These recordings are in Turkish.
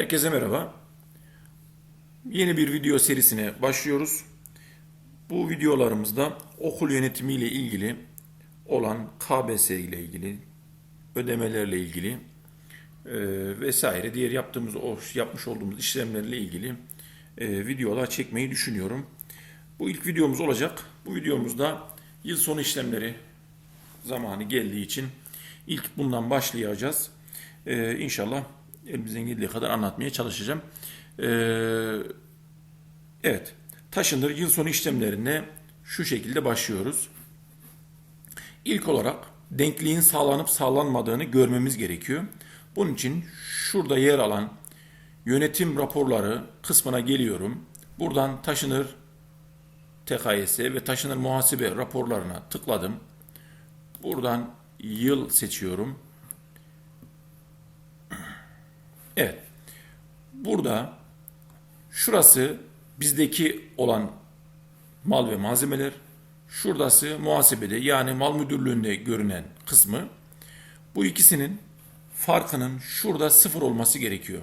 Herkese merhaba. Yeni bir video serisine başlıyoruz. Bu videolarımızda okul yönetimi ile ilgili olan KBS ile ilgili, ödemelerle ilgili e, vesaire diğer yaptığımız yapmış olduğumuz işlemlerle ilgili e, videolar çekmeyi düşünüyorum. Bu ilk videomuz olacak. Bu videomuzda yıl sonu işlemleri zamanı geldiği için ilk bundan başlayacağız. Ee, inşallah elimizden geldiği kadar anlatmaya çalışacağım. Ee, evet, taşınır yıl sonu işlemlerine şu şekilde başlıyoruz. İlk olarak denkliğin sağlanıp sağlanmadığını görmemiz gerekiyor. Bunun için şurada yer alan yönetim raporları kısmına geliyorum. Buradan taşınır TKS ve taşınır muhasebe raporlarına tıkladım. Buradan yıl seçiyorum. Evet. Burada şurası bizdeki olan mal ve malzemeler. Şuradası muhasebede yani mal müdürlüğünde görünen kısmı. Bu ikisinin farkının şurada sıfır olması gerekiyor.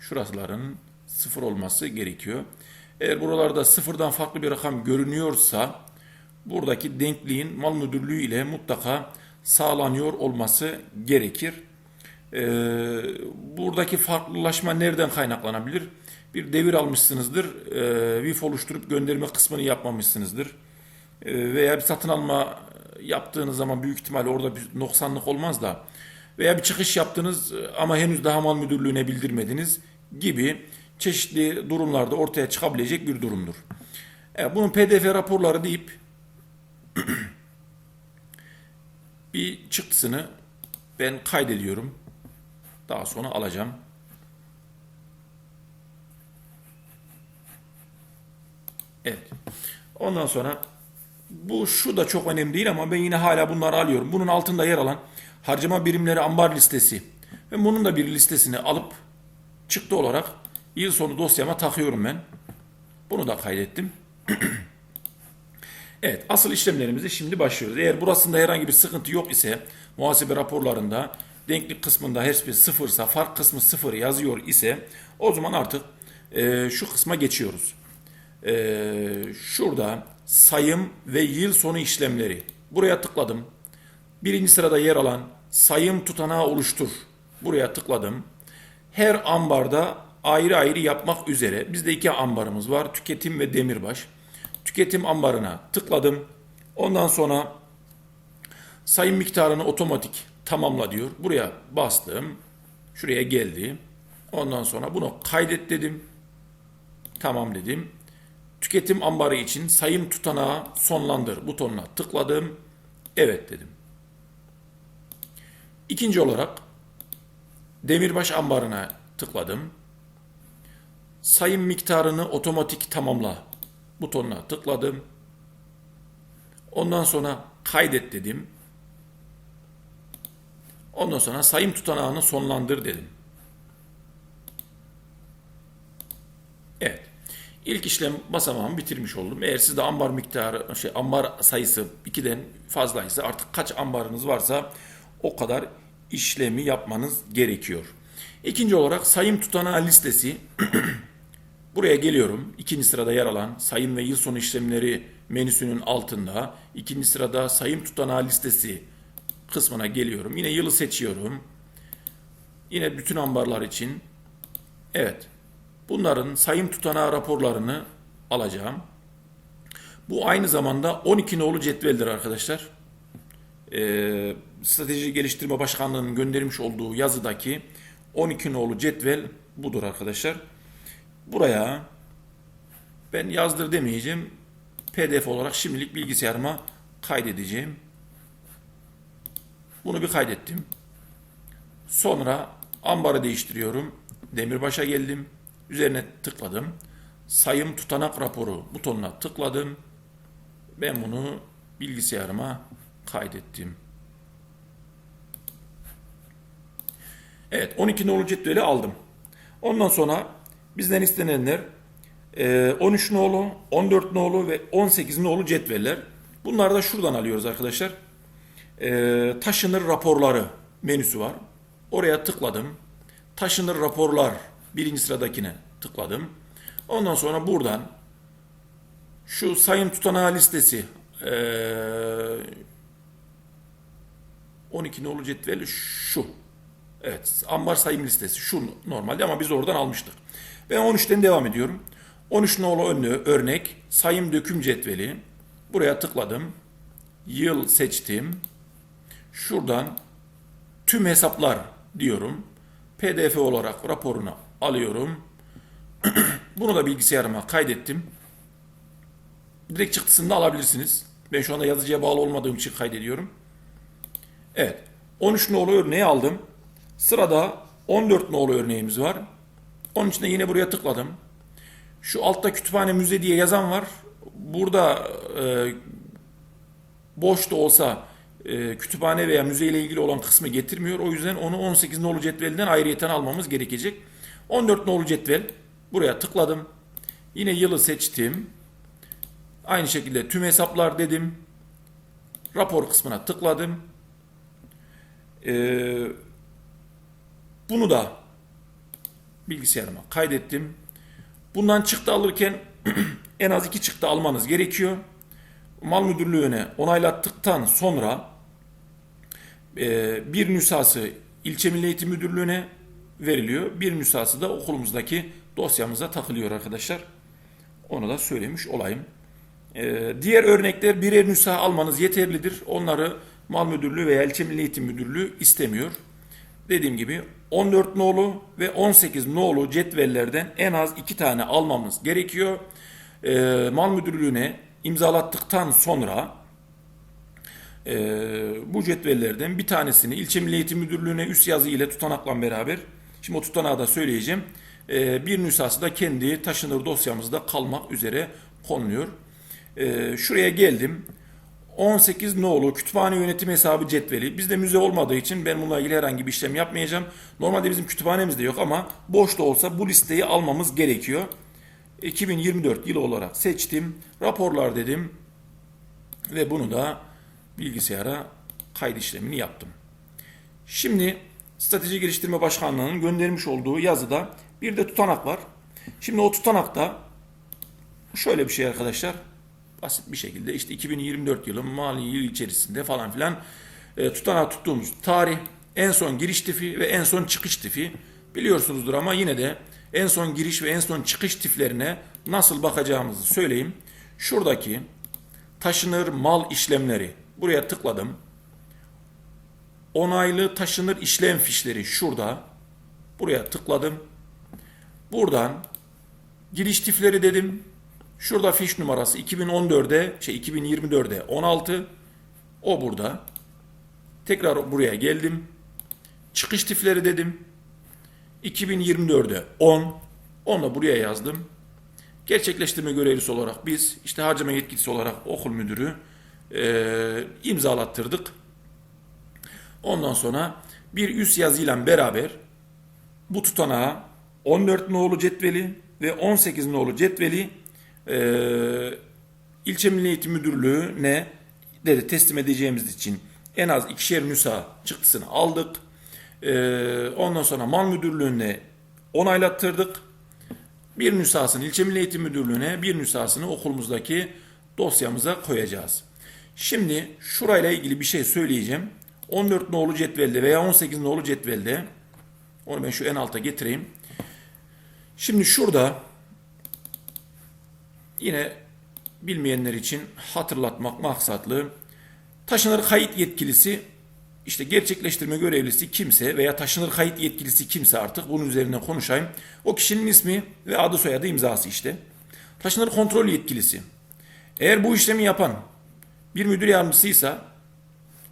Şurasıların sıfır olması gerekiyor. Eğer buralarda sıfırdan farklı bir rakam görünüyorsa buradaki denkliğin mal müdürlüğü ile mutlaka sağlanıyor olması gerekir. Ee, buradaki farklılaşma nereden kaynaklanabilir? Bir devir almışsınızdır, e, VIF oluşturup gönderme kısmını yapmamışsınızdır. E, veya bir satın alma yaptığınız zaman büyük ihtimalle orada bir noksanlık olmaz da veya bir çıkış yaptınız ama henüz daha mal müdürlüğüne bildirmediniz gibi çeşitli durumlarda ortaya çıkabilecek bir durumdur. Evet, bunun PDF raporları deyip bir çıktısını ben kaydediyorum. Daha sonra alacağım. Evet. Ondan sonra bu şu da çok önemli değil ama ben yine hala bunları alıyorum. Bunun altında yer alan harcama birimleri ambar listesi ve bunun da bir listesini alıp çıktı olarak yıl sonu dosyama takıyorum ben. Bunu da kaydettim. Evet, asıl işlemlerimize şimdi başlıyoruz. Eğer burasında herhangi bir sıkıntı yok ise, muhasebe raporlarında denklik kısmında her bir sıfırsa, fark kısmı sıfır yazıyor ise, o zaman artık e, şu kısma geçiyoruz. E, şurada sayım ve yıl sonu işlemleri. Buraya tıkladım. Birinci sırada yer alan sayım tutanağı oluştur. Buraya tıkladım. Her ambarda ayrı ayrı yapmak üzere. Bizde iki ambarımız var. Tüketim ve demirbaş tüketim ambarına tıkladım. Ondan sonra sayım miktarını otomatik tamamla diyor. Buraya bastım. Şuraya geldi. Ondan sonra bunu kaydet dedim. Tamam dedim. Tüketim ambarı için sayım tutanağı sonlandır butonuna tıkladım. Evet dedim. İkinci olarak demirbaş ambarına tıkladım. Sayım miktarını otomatik tamamla butonuna tıkladım. Ondan sonra kaydet dedim. Ondan sonra sayım tutanağını sonlandır dedim. Evet. İlk işlem basamağımı bitirmiş oldum. Eğer sizde ambar miktarı, şey ambar sayısı 2'den fazlaysa artık kaç ambarınız varsa o kadar işlemi yapmanız gerekiyor. İkinci olarak sayım tutanağı listesi Buraya geliyorum. İkinci sırada yer alan sayım ve yıl sonu işlemleri menüsünün altında. ikinci sırada sayım tutanağı listesi kısmına geliyorum. Yine yılı seçiyorum. Yine bütün ambarlar için. Evet. Bunların sayım tutanağı raporlarını alacağım. Bu aynı zamanda 12 nolu cetveldir arkadaşlar. Ee, Strateji Geliştirme Başkanlığı'nın göndermiş olduğu yazıdaki 12 nolu cetvel budur arkadaşlar. Buraya ben yazdır demeyeceğim. PDF olarak şimdilik bilgisayarıma kaydedeceğim. Bunu bir kaydettim. Sonra ambarı değiştiriyorum. Demirbaş'a geldim. Üzerine tıkladım. Sayım tutanak raporu butonuna tıkladım. Ben bunu bilgisayarıma kaydettim. Evet 12 nolu cetveli aldım. Ondan sonra Bizden istenenler 13 e, nolu, 14 nolu ve 18 nolu cetveller. Bunları da şuradan alıyoruz arkadaşlar. E, taşınır raporları menüsü var. Oraya tıkladım. Taşınır raporlar birinci sıradakine tıkladım. Ondan sonra buradan şu sayım tutanağı listesi eee 12 nolu cetvel şu. Evet ambar sayım listesi şu normalde ama biz oradan almıştık. Ben 13'ten devam ediyorum. 13 nolu önlü örnek sayım döküm cetveli. Buraya tıkladım. Yıl seçtim. Şuradan tüm hesaplar diyorum. PDF olarak raporunu alıyorum. Bunu da bilgisayarıma kaydettim. Direkt çıktısını da alabilirsiniz. Ben şu anda yazıcıya bağlı olmadığım için kaydediyorum. Evet. 13 nolu örneği aldım. Sırada 14 nolu örneğimiz var. Onun için de yine buraya tıkladım. Şu altta kütüphane müze diye yazan var. Burada e, boş da olsa e, kütüphane veya müze ile ilgili olan kısmı getirmiyor. O yüzden onu 18 nolu cetvelinden ayrıyeten almamız gerekecek. 14 nolu cetvel. Buraya tıkladım. Yine yılı seçtim. Aynı şekilde tüm hesaplar dedim. Rapor kısmına tıkladım. Ee, bunu da bilgisayarıma kaydettim. Bundan çıktı alırken en az iki çıktı almanız gerekiyor. Mal müdürlüğüne onaylattıktan sonra bir nüshası ilçe milli eğitim müdürlüğüne veriliyor. Bir nüshası da okulumuzdaki dosyamıza takılıyor arkadaşlar. Onu da söylemiş olayım. Ee, diğer örnekler birer nüsha almanız yeterlidir. Onları mal müdürlüğü veya ilçe milli eğitim müdürlüğü istemiyor. Dediğim gibi 14 nolu ve 18 nolu cetvellerden en az iki tane almamız gerekiyor. Ee, mal müdürlüğüne imzalattıktan sonra e, bu cetvellerden bir tanesini ilçe milli eğitim müdürlüğüne üst yazı ile tutanakla beraber şimdi o tutanağı da söyleyeceğim. Ee, bir nüshası da kendi taşınır dosyamızda kalmak üzere konuluyor. Ee, şuraya geldim. 18 nolu kütüphane yönetim hesabı cetveli. Bizde müze olmadığı için ben bununla ilgili herhangi bir işlem yapmayacağım. Normalde bizim kütüphanemizde yok ama boş da olsa bu listeyi almamız gerekiyor. 2024 yılı olarak seçtim. Raporlar dedim. Ve bunu da bilgisayara kayıt işlemini yaptım. Şimdi Strateji Geliştirme Başkanlığı'nın göndermiş olduğu yazıda bir de tutanak var. Şimdi o tutanakta şöyle bir şey arkadaşlar. Basit bir şekilde işte 2024 yılı mali yıl içerisinde falan filan e, tutanağı tuttuğumuz tarih, en son giriş tifi ve en son çıkış tifi biliyorsunuzdur ama yine de en son giriş ve en son çıkış tiflerine nasıl bakacağımızı söyleyeyim. Şuradaki taşınır mal işlemleri buraya tıkladım. Onaylı taşınır işlem fişleri şurada. Buraya tıkladım. Buradan giriş tifleri dedim. Şurada fiş numarası 2014'e şey 2024'e 16. O burada. Tekrar buraya geldim. Çıkış tifleri dedim. 2024'e 10. Onu da buraya yazdım. Gerçekleştirme görevlisi olarak biz işte harcama yetkilisi olarak okul müdürü e, imzalattırdık. Ondan sonra bir üst yazıyla beraber bu tutanağa 14 nolu cetveli ve 18 nolu cetveli e, ilçe Milli Eğitim Müdürlüğü'ne de teslim edeceğimiz için en az ikişer nüsa çıktısını aldık. E, ondan sonra mal müdürlüğüne onaylattırdık. Bir nüshasını ilçe Milli Eğitim Müdürlüğü'ne, bir nüshasını okulumuzdaki dosyamıza koyacağız. Şimdi şurayla ilgili bir şey söyleyeceğim. 14 nolu cetvelde veya 18 nolu cetvelde onu ben şu en alta getireyim. Şimdi şurada yine bilmeyenler için hatırlatmak maksatlı taşınır kayıt yetkilisi işte gerçekleştirme görevlisi kimse veya taşınır kayıt yetkilisi kimse artık bunun üzerine konuşayım. O kişinin ismi ve adı soyadı imzası işte. Taşınır kontrol yetkilisi. Eğer bu işlemi yapan bir müdür yardımcısıysa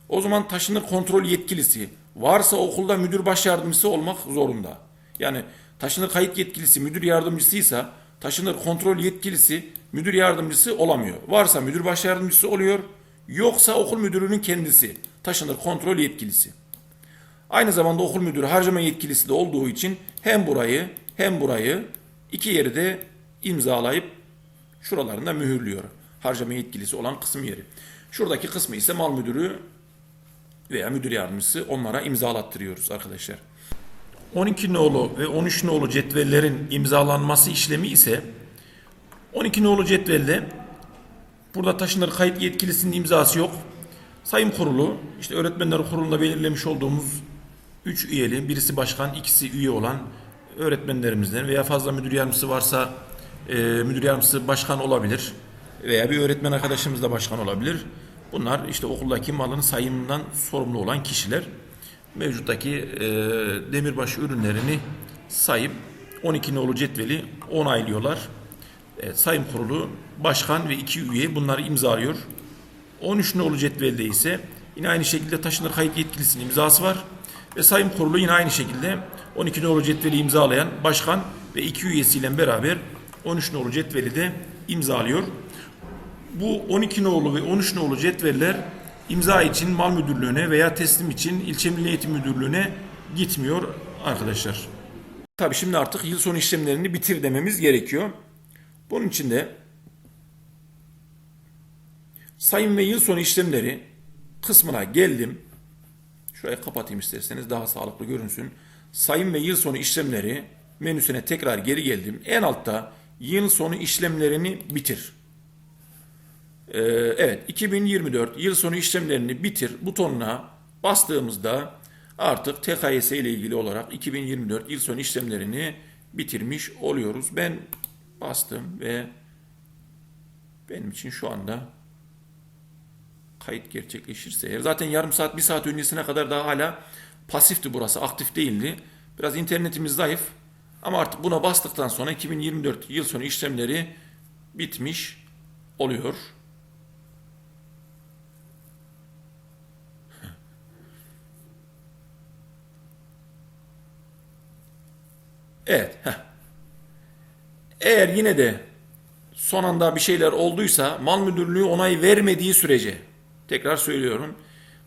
o zaman taşınır kontrol yetkilisi varsa okulda müdür baş yardımcısı olmak zorunda. Yani taşınır kayıt yetkilisi müdür yardımcısıysa taşınır kontrol yetkilisi müdür yardımcısı olamıyor. Varsa müdür baş yardımcısı oluyor. Yoksa okul müdürünün kendisi taşınır kontrol yetkilisi. Aynı zamanda okul müdürü harcama yetkilisi de olduğu için hem burayı hem burayı iki yeri de imzalayıp şuralarında mühürlüyor. Harcama yetkilisi olan kısım yeri. Şuradaki kısmı ise mal müdürü veya müdür yardımcısı onlara imzalattırıyoruz arkadaşlar. 12 nolu ve 13 nolu cetvellerin imzalanması işlemi ise 12 nolu cetvelde burada taşınır kayıt yetkilisinin imzası yok. Sayım kurulu, işte öğretmenler kurulunda belirlemiş olduğumuz 3 üyeli, birisi başkan, ikisi üye olan öğretmenlerimizden veya fazla müdür yardımcısı varsa e, müdür yardımcısı başkan olabilir veya bir öğretmen arkadaşımız da başkan olabilir. Bunlar işte okuldaki malın sayımından sorumlu olan kişiler. Mevcuttaki e, demirbaş ürünlerini sayıp 12 nolu cetveli onaylıyorlar. Evet, sayım kurulu başkan ve iki üye bunları imzalıyor. 13 nolu cetvelde ise yine aynı şekilde taşınır kayıt yetkilisinin imzası var. Ve sayım kurulu yine aynı şekilde 12 nolu cetveli imzalayan başkan ve iki üyesiyle beraber 13 nolu cetveli de imzalıyor. Bu 12 nolu ve 13 nolu cetveller imza için mal müdürlüğüne veya teslim için ilçe milli eğitim müdürlüğüne gitmiyor arkadaşlar. Tabii şimdi artık yıl sonu işlemlerini bitir dememiz gerekiyor. Bunun için de sayım ve yıl sonu işlemleri kısmına geldim. Şurayı kapatayım isterseniz daha sağlıklı görünsün. Sayım ve yıl sonu işlemleri menüsüne tekrar geri geldim. En altta yıl sonu işlemlerini bitir. Ee, evet 2024 yıl sonu işlemlerini bitir butonuna bastığımızda artık TKYS ile ilgili olarak 2024 yıl sonu işlemlerini bitirmiş oluyoruz. Ben bastım ve benim için şu anda kayıt gerçekleşirse eğer zaten yarım saat bir saat öncesine kadar daha hala pasifti burası aktif değildi. Biraz internetimiz zayıf ama artık buna bastıktan sonra 2024 yıl sonu işlemleri bitmiş oluyor. Evet. heh. Eğer yine de son anda bir şeyler olduysa mal müdürlüğü onay vermediği sürece tekrar söylüyorum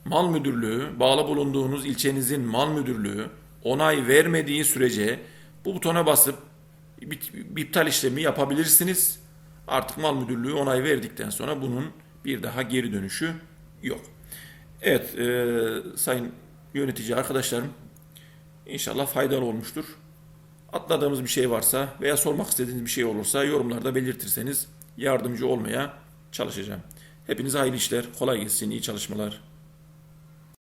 mal müdürlüğü bağlı bulunduğunuz ilçenizin mal müdürlüğü onay vermediği sürece bu butona basıp iptal işlemi yapabilirsiniz. Artık mal müdürlüğü onay verdikten sonra bunun bir daha geri dönüşü yok. Evet e, sayın yönetici arkadaşlarım inşallah faydalı olmuştur. Atladığımız bir şey varsa veya sormak istediğiniz bir şey olursa yorumlarda belirtirseniz yardımcı olmaya çalışacağım. Hepinize hayırlı işler, kolay gelsin, iyi çalışmalar.